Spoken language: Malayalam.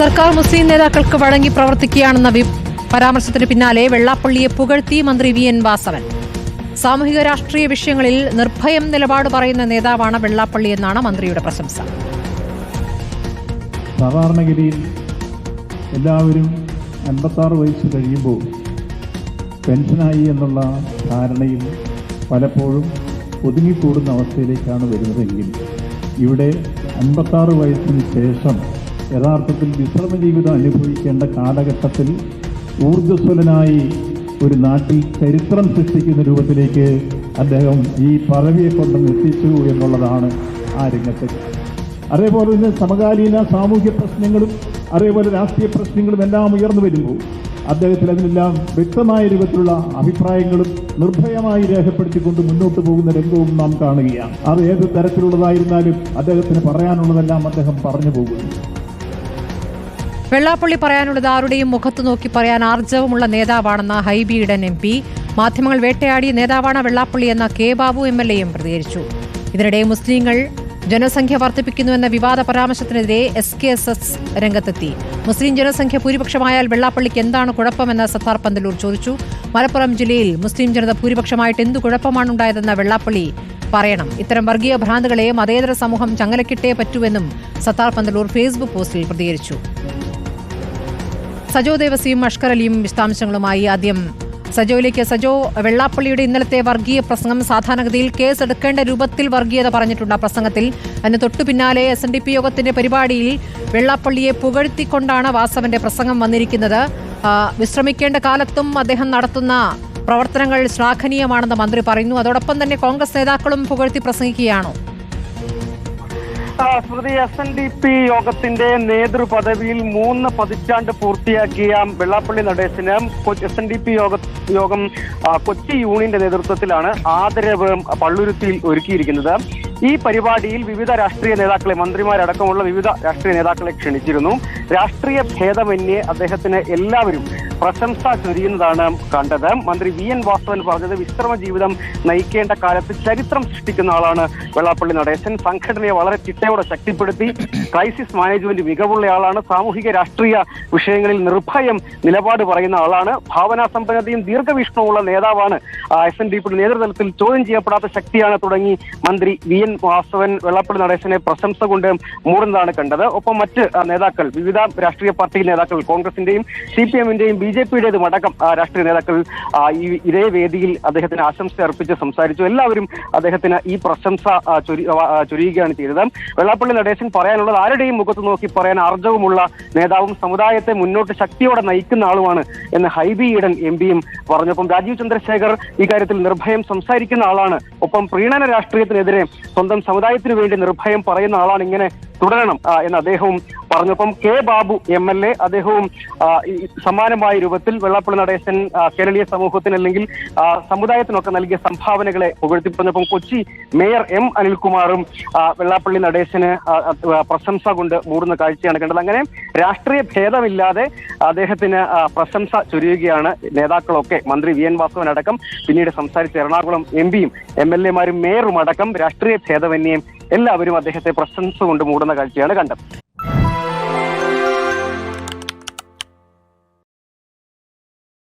സർക്കാർ മുസ്ലിം നേതാക്കൾക്ക് വഴങ്ങി പ്രവർത്തിക്കുകയാണെന്ന പരാമർശത്തിന് പിന്നാലെ വെള്ളാപ്പള്ളിയെ പുകഴ്ത്തി മന്ത്രി വി എൻ വാസവൻ. സാമൂഹിക രാഷ്ട്രീയ വിഷയങ്ങളിൽ നിർഭയം നിലപാട് പറയുന്ന നേതാവാണ് വെള്ളാപ്പള്ളി എന്നാണ് മന്ത്രിയുടെ പ്രശംസ. സാധാരണഗതിയിൽ എല്ലാവരും അൻപത്താറ് വയസ്സ് കഴിയുമ്പോൾ പെൻഷനായി എന്നുള്ള ധാരണയിൽ പലപ്പോഴും ഒതുങ്ങിക്കൂടുന്ന അവസ്ഥയിലേക്കാണ് വരുന്നതെങ്കിൽ ഇവിടെ അൻപത്താറ് വയസ്സിന് ശേഷം യഥാർത്ഥത്തിൽ വിശ്രമ ജീവിതം അനുഭവിക്കേണ്ട കാലഘട്ടത്തിൽ ഊർജസ്വലനായി ഒരു നാട്ടിൽ ചരിത്രം സൃഷ്ടിക്കുന്ന രൂപത്തിലേക്ക് അദ്ദേഹം ഈ പദവിയെ കൊണ്ട് എത്തിച്ചു എന്നുള്ളതാണ് ആ രംഗത്ത്. അതേപോലെ തന്നെ സമകാലീന സാമൂഹ്യ പ്രശ്നങ്ങളും അതേപോലെ രാഷ്ട്രീയ പ്രശ്നങ്ങളും എല്ലാം ഉയർന്നു വരുമ്പോൾ അദ്ദേഹത്തിൽ അതിനെല്ലാം വ്യക്തമായ രൂപത്തിലുള്ള അഭിപ്രായങ്ങളും നിർഭയമായി രേഖപ്പെടുത്തിക്കൊണ്ട് മുന്നോട്ട് പോകുന്ന രംഗവും നാം കാണുകയാണ്. അത് ഏത് തരത്തിലുള്ളതായിരുന്നാലും അദ്ദേഹത്തിന് പറയാനുള്ളതെല്ലാം അദ്ദേഹം പറഞ്ഞു പോകുന്നു. വെള്ളാപ്പള്ളി പറയാനുള്ളത് ആരുടെയും മുഖത്ത് നോക്കി പറയാൻ ആർജവമുള്ള നേതാവാണെന്ന ഹൈബി ഈഡൻ എം പി. മാധ്യമങ്ങൾ വേട്ടയാടിയ നേതാവാണ് വെള്ളാപ്പള്ളി എന്ന കെ ബാബു എം എൽ എയും പ്രതികരിച്ചു. ഇതിനിടെ മുസ്ലിങ്ങൾ ജനസംഖ്യ വർദ്ധിപ്പിക്കുന്നുവെന്ന വിവാദ പരാമർശത്തിനെതിരെ എസ് കെ എസ് എസ് രംഗത്തെത്തി. മുസ്ലിം ജനസംഖ്യ ഭൂരിപക്ഷമായാൽ വെള്ളാപ്പള്ളിക്ക് എന്താണ് കുഴപ്പമെന്ന് സത്താർ പന്തലൂർ ചോദിച്ചു. മലപ്പുറം ജില്ലയിൽ മുസ്ലിം ജനത ഭൂരിപക്ഷമായിട്ട് എന്തു കുഴപ്പമാണുണ്ടായതെന്ന വെള്ളാപ്പള്ളി പറയണം. ഇത്തരം വർഗീയ ഭ്രാന്തുകളെ മതേതര സമൂഹം ചങ്ങലക്കിട്ടേ പറ്റൂവെന്നും സത്താർ പന്തലൂർ ഫേസ്ബുക്ക് പോസ്റ്റിൽ പ്രതികരിച്ചു. സജോ ദേവസിയും അഷ്കർ അലിയും വിശദാംശങ്ങളുമായി ആദ്യം. സജോയിലേക്ക് സജോ വെള്ളാപ്പള്ളിയുടെ ഇന്നലത്തെ വർഗീയ പ്രസംഗം സാധാരണഗതിയിൽ കേസ് എടുക്കേണ്ട രൂപത്തിൽ വർഗീയത പറഞ്ഞിട്ടുണ്ട് പ്രസംഗത്തിൽ. അതിന് തൊട്ടു പിന്നാലെ എസ് എൻ ഡി പി യോഗത്തിന്റെ പരിപാടിയിൽ വെള്ളാപ്പള്ളിയെ പുകഴ്ത്തിക്കൊണ്ടാണ് വാസവന്റെ പ്രസംഗം വന്നിരിക്കുന്നത്. വിശ്രമിക്കേണ്ട കാലത്തും അദ്ദേഹം നടത്തുന്ന പ്രവർത്തനങ്ങൾ ശ്ലാഘനീയമാണെന്ന് മന്ത്രി പറയുന്നു. അതോടൊപ്പം തന്നെ കോൺഗ്രസ് നേതാക്കളും പുകഴ്ത്തി പ്രസംഗിക്കുകയാണോ? സ്മൃതി എസ് എൻ ഡി പി യോഗത്തിന്റെ നേതൃപദവിയിൽ മൂന്ന് പതിറ്റാണ്ട് പൂർത്തിയാക്കിയ വെള്ളാപ്പള്ളി നടേശന് എസ് എൻ ഡി പി യോഗ യോഗം കൊച്ചി യൂണിയന്റെ നേതൃത്വത്തിലാണ് ആദരവ് പള്ളുരുത്തിയിൽ ഒരുക്കിയിരിക്കുന്നത്. ഈ പരിപാടിയിൽ വിവിധ രാഷ്ട്രീയ നേതാക്കളെ മന്ത്രിമാരടക്കമുള്ള വിവിധ രാഷ്ട്രീയ നേതാക്കളെ ക്ഷണിച്ചിരുന്നു. രാഷ്ട്രീയ ഭേദമന്യേ അദ്ദേഹത്തിന് എല്ലാവരും പ്രശംസ ചൊരിയുന്നതാണ് കണ്ടത്. മന്ത്രി വി എൻ വാസവൻ പറഞ്ഞത് വിശ്രമ ജീവിതം നയിക്കേണ്ട കാലത്ത് ചരിത്രം സൃഷ്ടിക്കുന്ന ആളാണ് വെള്ളാപ്പള്ളി നടേശൻ. സംഘടനയെ വളരെ ചിട്ടയോടെ ശക്തിപ്പെടുത്തി ക്രൈസിസ് മാനേജ്മെന്റ് മികവുള്ള ആളാണ്. സാമൂഹിക രാഷ്ട്രീയ വിഷയങ്ങളിൽ നിർഭയം നിലപാട് പറയുന്ന ആളാണ്. ഭാവനാ സമ്പന്നതയും ദീർഘവീക്ഷണവുമുള്ള നേതാവാണ്. എസ് എൻ ഡി പിയുടെ നേതൃത്വത്തിൽ ചോദ്യം ചെയ്യപ്പെടാത്ത ശക്തിയാണ് തുടങ്ങി മന്ത്രി വി എൻ വാസവൻ. വെള്ളാപ്പള്ളി നടേശനെ പ്രശംസ കൊണ്ട് മൂടുന്നതാണ് കണ്ടത്. ഒപ്പം മറ്റ് നേതാക്കൾ വിവിധ രാഷ്ട്രീയ പാർട്ടി നേതാക്കൾ കോൺഗ്രസിന്റെയും സി പി എമ്മിന്റെയും ബി ജെ പിയുടേതും അടക്കം രാഷ്ട്രീയ നേതാക്കൾ ഈ ഇതേ വേദിയിൽ അദ്ദേഹത്തിന് ആശംസ അർപ്പിച്ച് സംസാരിച്ചു. എല്ലാവരും അദ്ദേഹത്തിന് ഈ പ്രശംസ ചൊരിയുകയാണ് ചെയ്തത്. വെള്ളാപ്പള്ളി നടേശൻ പറയാനുള്ളത് ആരുടെയും മുഖത്ത് നോക്കി പറയാൻ ആർജവുമുള്ള നേതാവും സമുദായത്തെ മുന്നോട്ട് ശക്തിയോടെ നയിക്കുന്ന ആളുമാണ് എന്ന് ഹൈബി ഈഡൻ എം പിയും പറഞ്ഞപ്പം രാജീവ് ചന്ദ്രശേഖർ ഇക്കാര്യത്തിൽ നിർഭയം സംസാരിക്കുന്ന ആളാണ്. ഒപ്പം പ്രീണന രാഷ്ട്രീയത്തിനെതിരെ സ്വന്തം സമുദായത്തിനു വേണ്ടി നിർഭയം പറയുന്ന ആളാണ് ഇങ്ങനെ തുടരണം എന്ന് അദ്ദേഹവും പറഞ്ഞപ്പം K Babu M L A അദ്ദേഹവും സമാനമായ രൂപത്തിൽ വെള്ളാപ്പള്ളി നടേശൻ കേരളീയ സമൂഹത്തിന് അല്ലെങ്കിൽ സമുദായത്തിനൊക്കെ നൽകിയ സംഭാവനകളെ പുകഴ്ത്തി പറഞ്ഞപ്പം കൊച്ചി മേയർ എം അനിൽകുമാറും വെള്ളാപ്പള്ളി നടേശന് പ്രശംസ കൊണ്ട് മൂടുന്ന കാഴ്ചയാണ് കണ്ടത്. അങ്ങനെ രാഷ്ട്രീയ ഭേദമില്ലാതെ അദ്ദേഹത്തിന് പ്രശംസ ചൊരിയുകയാണ് നേതാക്കളൊക്കെ. മന്ത്രി വി എൻ വാസവൻ അടക്കം പിന്നീട് സംസാരിച്ച എറണാകുളം എം പിയും എം എൽ എമാരും മേയറും അടക്കം രാഷ്ട്രീയ ഭേദമന്യേയും എല്ലാവരും അദ്ദേഹത്തെ പ്രശംസ കൊണ്ട് മൂടുന്ന കാഴ്ചയാണ് കണ്ടത്.